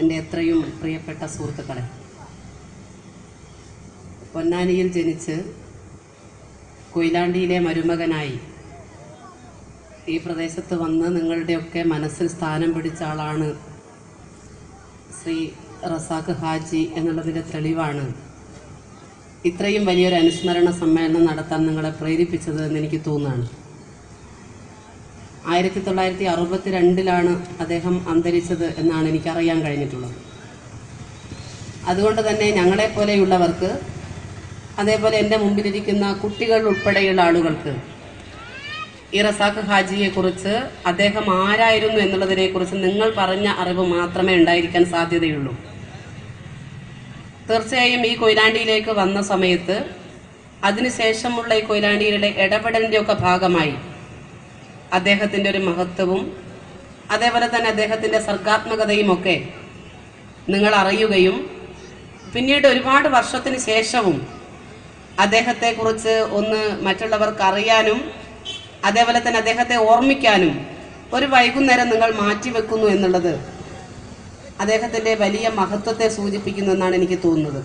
എന്റെ എത്രയും പ്രിയപ്പെട്ട സുഹൃത്തുക്കളെ പൊന്നാനിയിൽ ജനിച്ച് കൊയിലാണ്ടിയിലെ മരുമകനായി ഈ പ്രദേശത്ത് വന്ന് നിങ്ങളുടെയൊക്കെ മനസ്സിൽ സ്ഥാനം പിടിച്ച ആളാണ് ശ്രീ റസാഖ് ഹാജി എന്നുള്ളതിന്റെ തെളിവാണ്. ഇത്രയും വലിയൊരു അനുസ്മരണ സമ്മേളനം നടത്താൻ നിങ്ങളെ പ്രേരിപ്പിച്ചത് എന്ന് എനിക്ക് തോന്നുകയാണ്. ആയിരത്തി തൊള്ളായിരത്തി അറുപത്തി രണ്ടിലാണ് അദ്ദേഹം അന്തരിച്ചത് എന്നാണ് എനിക്കറിയാൻ കഴിഞ്ഞിട്ടുള്ളത്. അതുകൊണ്ട് തന്നെ ഞങ്ങളെപ്പോലെയുള്ളവർക്ക് അതേപോലെ എന്റെ മുമ്പിലിരിക്കുന്ന കുട്ടികൾ ഉൾപ്പെടെയുള്ള ആളുകൾക്ക് ഈ റസാഖ് ഹാജിയെക്കുറിച്ച് അദ്ദേഹം ആരായിരുന്നു എന്നുള്ളതിനെക്കുറിച്ച് നിങ്ങൾ പറഞ്ഞ അറിവ് മാത്രമേ ഉണ്ടായിരിക്കാൻ സാധ്യതയുള്ളൂ. തീർച്ചയായും ഈ കൊയിലാണ്ടിയിലേക്ക് വന്ന സമയത്ത് അതിനുശേഷമുള്ള ഈ കൊയിലാണ്ടിയിലെ ഇടപെടലിന്റെയൊക്കെ ഭാഗമായി അദ്ദേഹത്തിന്റെ ഒരു മഹത്വവും അതേപോലെ തന്നെ അദ്ദേഹത്തിന്റെ സർഗാത്മകതയും ഒക്കെ നിങ്ങൾ അറിയുകയും പിന്നീട് ഒരുപാട് വർഷത്തിന് ശേഷവും അദ്ദേഹത്തെക്കുറിച്ച് ഒന്ന് മറ്റുള്ളവർക്ക് അറിയാനും അതേപോലെ തന്നെ അദ്ദേഹത്തെ ഓർമ്മിക്കാനും ഒരു വൈകുന്നേരം നിങ്ങൾ മാറ്റിവെക്കുന്നു എന്നുള്ളത് അദ്ദേഹത്തിന്റെ വലിയ മഹത്വത്തെ സൂചിപ്പിക്കുന്നു എന്നാണ് എനിക്ക് തോന്നുന്നത്.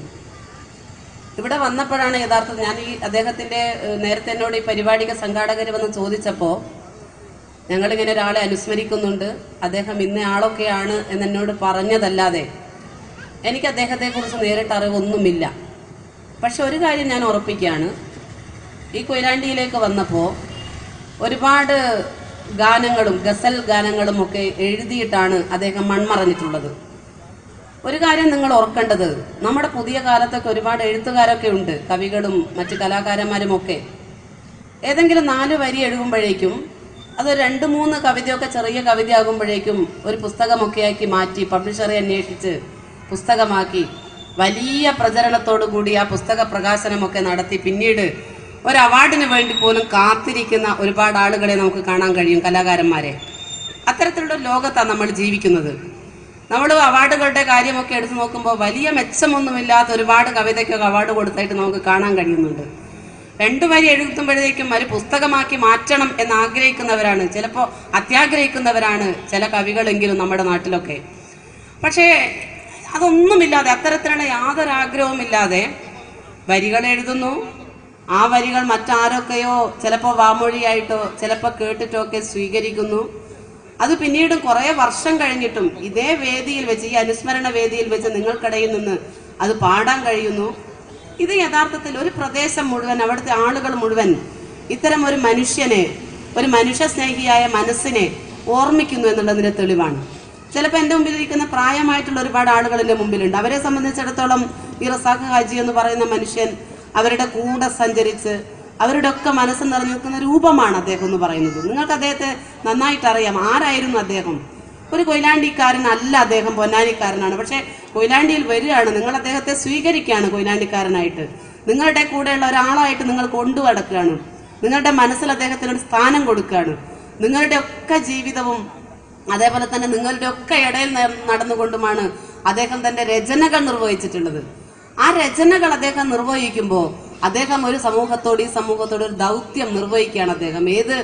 ഇവിടെ വന്നപ്പോഴാണ് യഥാർത്ഥത്തിൽ ഞാൻ ഈ അദ്ദേഹത്തിന്റെ നേരത്തെ എന്നോട് ഈ പരിപാടിക്ക് സംഘാടകർ വന്ന് ചോദിച്ചപ്പോൾ ഞങ്ങളിങ്ങനെ ഒരാളെ അനുസ്മരിക്കുന്നുണ്ട്. അദ്ദേഹം ഇന്ന ആളൊക്കെയാണ് എന്നെന്നോട് പറഞ്ഞതല്ലാതെ എനിക്ക് അദ്ദേഹത്തെക്കുറിച്ച് നേരിട്ട് അറിവൊന്നുമില്ല. പക്ഷെ ഒരു കാര്യം ഞാൻ ഉറപ്പിക്കുകയാണ്. ഈ കൊയിലാണ്ടിയിലേക്ക് വന്നപ്പോൾ ഒരുപാട് ഗാനങ്ങളും ഗസൽ ഗാനങ്ങളും ഒക്കെ എഴുതിയിട്ടാണ് അദ്ദേഹം മൺമറഞ്ഞിട്ടുള്ളത്. ഒരു കാര്യം നിങ്ങൾ ഓർക്കേണ്ടത് നമ്മുടെ പുതിയ കാലത്തൊക്കെ ഒരുപാട് എഴുത്തുകാരൊക്കെ ഉണ്ട് കവികളും മറ്റ് കലാകാരന്മാരും ഒക്കെ ഏതെങ്കിലും നാല് വരി എഴുതുമ്പോഴേക്കും അത് രണ്ട് മൂന്ന് കവിതയൊക്കെ ചെറിയ കവിതയാകുമ്പോഴേക്കും ഒരു പുസ്തകമൊക്കെ ആക്കി മാറ്റി പബ്ലിഷറെ അന്വേഷിച്ച് പുസ്തകമാക്കി വലിയ പ്രചരണത്തോടു കൂടി ആ പുസ്തക പ്രകാശനമൊക്കെ നടത്തി. പിന്നീട് ഒരു അവാർഡിന് വേണ്ടി പോലും കാത്തിരിക്കുന്ന ഒരുപാട് ആളുകളെ നമുക്ക് കാണാൻ കഴിയും കലാകാരന്മാരെ. അത്തരത്തിലുള്ള ലോകത്താണ് നമ്മൾ ജീവിക്കുന്നത്. നമ്മൾ അവാർഡുകളുടെ കാര്യമൊക്കെ എടുത്തു നോക്കുമ്പോൾ വലിയ മെച്ചമൊന്നുമില്ലാത്ത ഒരുപാട് കവിതയ്ക്കൊക്കെ അവാർഡ് കൊടുത്തായിട്ട് നമുക്ക് കാണാൻ കഴിയുന്നുണ്ട്. രണ്ടു വരി എഴുതുമ്പോഴേക്കും ഒരു പുസ്തകമാക്കി മാറ്റണം എന്ന് ആഗ്രഹിക്കുന്നവരാണ് ചിലപ്പോൾ അത്യാഗ്രഹിക്കുന്നവരാണ് ചില കവികളെങ്കിലും നമ്മുടെ നാട്ടിലൊക്കെ. പക്ഷേ അതൊന്നുമില്ലാതെ അത്തരത്തിലുള്ള യാതൊരു ആഗ്രഹവുമില്ലാതെ വരികൾ എഴുതുന്നു. ആ വരികൾ മറ്റാരൊക്കെയോ ചിലപ്പോൾ വാമൊഴിയായിട്ടോ ചിലപ്പോൾ കേട്ടിട്ടോ ഒക്കെ സ്വീകരിക്കുന്നു. അത് പിന്നീട് കുറേ വർഷം കഴിഞ്ഞിട്ടും ഇതേ വേദിയിൽ വെച്ച് ഈ അനുസ്മരണ വേദിയിൽ വെച്ച് നിങ്ങൾക്കിടയിൽ നിന്ന് അത് പാടാൻ കഴിയുന്നു. ഇത് യഥാർത്ഥത്തിൽ ഒരു പ്രദേശം മുഴുവൻ അവിടുത്തെ ആളുകൾ മുഴുവൻ ഇത്തരം ഒരു മനുഷ്യനെ ഒരു മനുഷ്യ സ്നേഹിയായ മനസ്സിനെ ഓർമ്മിക്കുന്നു എന്നുള്ളതിന്റെ തെളിവാണ്. ചിലപ്പോൾ എന്റെ മുമ്പിലിരിക്കുന്ന പ്രായമായിട്ടുള്ള ഒരുപാട് ആളുകൾ എന്റെ മുമ്പിലുണ്ട്. അവരെ സംബന്ധിച്ചിടത്തോളം ഈ റസാഖ് ഹാജി എന്ന് പറയുന്ന മനുഷ്യൻ അവരുടെ കൂടെ സഞ്ചരിച്ച് അവരുടെ ഒക്കെ മനസ്സ് നിറഞ്ഞു നിൽക്കുന്ന രൂപമാണ് അദ്ദേഹം എന്ന് പറയുന്നത്. നിങ്ങൾക്ക് അദ്ദേഹത്തെ നന്നായിട്ട് അറിയാം ആരായിരുന്നു അദ്ദേഹം. ഒരു കൊയിലാണ്ടിക്കാരനല്ല അദ്ദേഹം പൊന്നാനിക്കാരനാണ്. പക്ഷേ കൊയിലാണ്ടിയിൽ വരികയാണ്. നിങ്ങൾ അദ്ദേഹത്തെ സ്വീകരിക്കുകയാണ് കൊയിലാണ്ടിക്കാരനായിട്ട്. നിങ്ങളുടെ കൂടെയുള്ള ഒരാളായിട്ട് നിങ്ങൾ കൊണ്ടു നടക്കുകയാണ്. നിങ്ങളുടെ മനസ്സിൽ അദ്ദേഹത്തിന് ഒരു സ്ഥാനം കൊടുക്കുകയാണ്. നിങ്ങളുടെ ഒക്കെ ജീവിതവും അതേപോലെ തന്നെ നിങ്ങളുടെ ഒക്കെ ഇടയിൽ നടന്നുകൊണ്ടുമാണ് അദ്ദേഹം തന്റെ രചനകൾ നിർവഹിച്ചിട്ടുള്ളത്. ആ രചനകൾ അദ്ദേഹം നിർവഹിക്കുമ്പോൾ അദ്ദേഹം ഒരു സമൂഹത്തോട് ഈ സമൂഹത്തോട് ഒരു ദൗത്യം നിർവഹിക്കുകയാണ് അദ്ദേഹം. ഏത്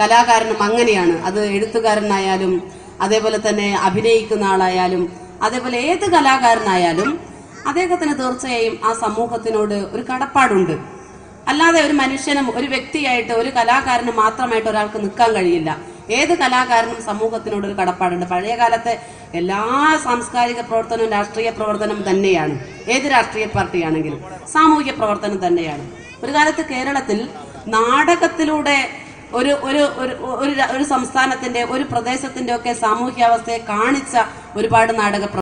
കലാകാരനും അങ്ങനെയാണ്. അത് എഴുത്തുകാരനായാലും അതേപോലെ തന്നെ അഭിനയിക്കുന്ന ആളായാലും അതേപോലെ ഏത് കലാകാരനായാലും അദ്ദേഹത്തിന് തീർച്ചയായും ആ സമൂഹത്തിനോട് ഒരു കടപ്പാടുണ്ട്. അല്ലാതെ ഒരു മനുഷ്യനും ഒരു വ്യക്തിയായിട്ട് ഒരു കലാകാരന് മാത്രമായിട്ട് ഒരാൾക്ക് നിൽക്കാൻ കഴിയില്ല. ഏത് കലാകാരനും സമൂഹത്തിനോട് ഒരു കടപ്പാടുണ്ട്. പഴയ കാലത്തെ എല്ലാ സാംസ്കാരിക പ്രവർത്തനവും രാഷ്ട്രീയ പ്രവർത്തനം തന്നെയാണ്. ഏത് രാഷ്ട്രീയ പാർട്ടിയാണെങ്കിലും സാമൂഹിക പ്രവർത്തനം തന്നെയാണ്. ഒരു കാലത്ത് കേരളത്തിൽ നാടകത്തിലൂടെ ഒരു ഒരു ഒരു ഒരു സംസ്ഥാനത്തിന്റെ ഒരു പ്രദേശത്തിന്റെ ഒക്കെ സാമൂഹ്യാവസ്ഥയെ കാണിച്ച ഒരുപാട് നാടക